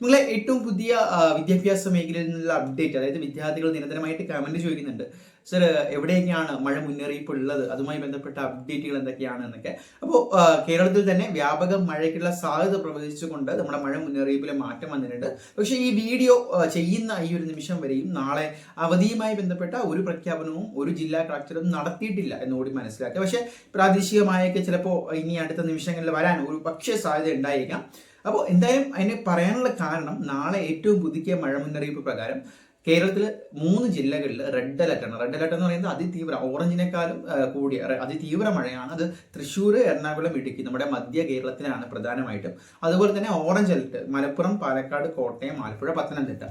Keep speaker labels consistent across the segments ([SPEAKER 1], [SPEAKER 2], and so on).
[SPEAKER 1] നിങ്ങളെ ഏറ്റവും പുതിയ വിദ്യാഭ്യാസ മേഖലയിൽ നിന്നുള്ള അപ്ഡേറ്റ് അതായത് വിദ്യാർത്ഥികൾ നിരന്തരമായിട്ട് കമന്റ് ചോദിക്കുന്നുണ്ട്. സർ എവിടെയൊക്കെയാണ് മഴ മുന്നറിയിപ്പ് ഉള്ളത് അതുമായി ബന്ധപ്പെട്ട അപ്ഡേറ്റുകൾ എന്തൊക്കെയാണ് എന്നൊക്കെ. അപ്പോൾ കേരളത്തിൽ തന്നെ വ്യാപക മഴയ്ക്കുള്ള സാധ്യത പ്രവചിച്ചുകൊണ്ട് നമ്മുടെ മഴ മുന്നറിയിപ്പിൽ മാറ്റം വന്നിട്ടുണ്ട്. പക്ഷേ ഈ വീഡിയോ ചെയ്യുന്ന ഈ ഒരു നിമിഷം വരെയും നാളെ അവധിയുമായി ബന്ധപ്പെട്ട ഒരു പ്രഖ്യാപനവും ഒരു ജില്ലാ കളക്ടറും നടത്തിയിട്ടില്ല എന്നുകൂടി മനസ്സിലാക്കുക പക്ഷേ പ്രാദേശികമായൊക്കെ ചിലപ്പോൾ ഇനി അടുത്ത നിമിഷങ്ങളിൽ വരാൻ ഒരു പക്ഷേ സാധ്യത ഉണ്ടായേക്കാം. അപ്പോൾ എന്തായാലും അതിന് പറയാനുള്ള കാരണം നാളെ ഏറ്റവും പുതുക്കിയ മഴ മുന്നറിയിപ്പ് പ്രകാരം കേരളത്തിൽ മൂന്ന് ജില്ലകളിൽ റെഡ് അലർട്ട് ആണ്. റെഡ് അലർട്ട് എന്ന് പറയുന്നത് അതിതീവ്ര ഓറഞ്ചിനേക്കാളും കൂടിയ അതിതീവ്ര മഴയാണ്. അത് തൃശ്ശൂർ എറണാകുളം ഇടുക്കി നമ്മുടെ മധ്യ കേരളത്തിലാണ് പ്രധാനമായിട്ടും. അതുപോലെ തന്നെ ഓറഞ്ച് അലർട്ട് മലപ്പുറം പാലക്കാട് കോട്ടയം ആലപ്പുഴ പത്തനംതിട്ട.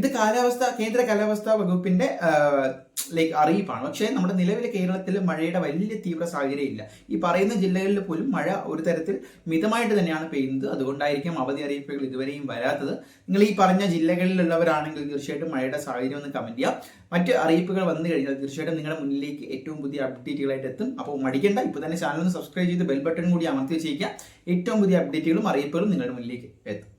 [SPEAKER 1] ഇത് കാലാവസ്ഥ കേന്ദ്ര കാലാവസ്ഥാ വകുപ്പിന്റെ ലൈക്ക് അറിയിപ്പാണ്. പക്ഷേ നമ്മുടെ നിലവിലെ കേരളത്തിൽ മഴയുടെ വലിയ തീവ്ര സാഹചര്യം ഇല്ല ഈ പറയുന്ന ജില്ലകളിൽ പോലും മഴ ഒരു തരത്തിൽ മിതമായിട്ട് തന്നെയാണ് പെയ്യുന്നത്. അതുകൊണ്ടായിരിക്കും അവധി അറിയിപ്പുകൾ ഇതുവരെയും വരാത്തത്. നിങ്ങൾ ഈ പറഞ്ഞ ജില്ലകളിലുള്ളവരാണെങ്കിൽ തീർച്ചയായിട്ടും മഴയുടെ സാഹചര്യം ഒന്ന് കമന്റ് ചെയ്യാം. മറ്റ് അറിയിപ്പുകൾ വന്നു കഴിഞ്ഞാൽ തീർച്ചയായിട്ടും നിങ്ങളുടെ മുന്നിലേക്ക് ഏറ്റവും പുതിയ അപ്ഡേറ്റുകളായിട്ട് എത്തും. അപ്പോൾ മടിക്കേണ്ട ഇപ്പോൾ തന്നെ ചാനൽ ഒന്ന് സബ്സ്ക്രൈബ് ചെയ്ത് ബെൽ ബട്ടൺ കൂടി അമർത്തി വെച്ചേക്കുക ഏറ്റവും പുതിയ അപ്ഡേറ്റുകളും അറിയിപ്പുകളും നിങ്ങളുടെ മുന്നിലേക്ക് എത്തും.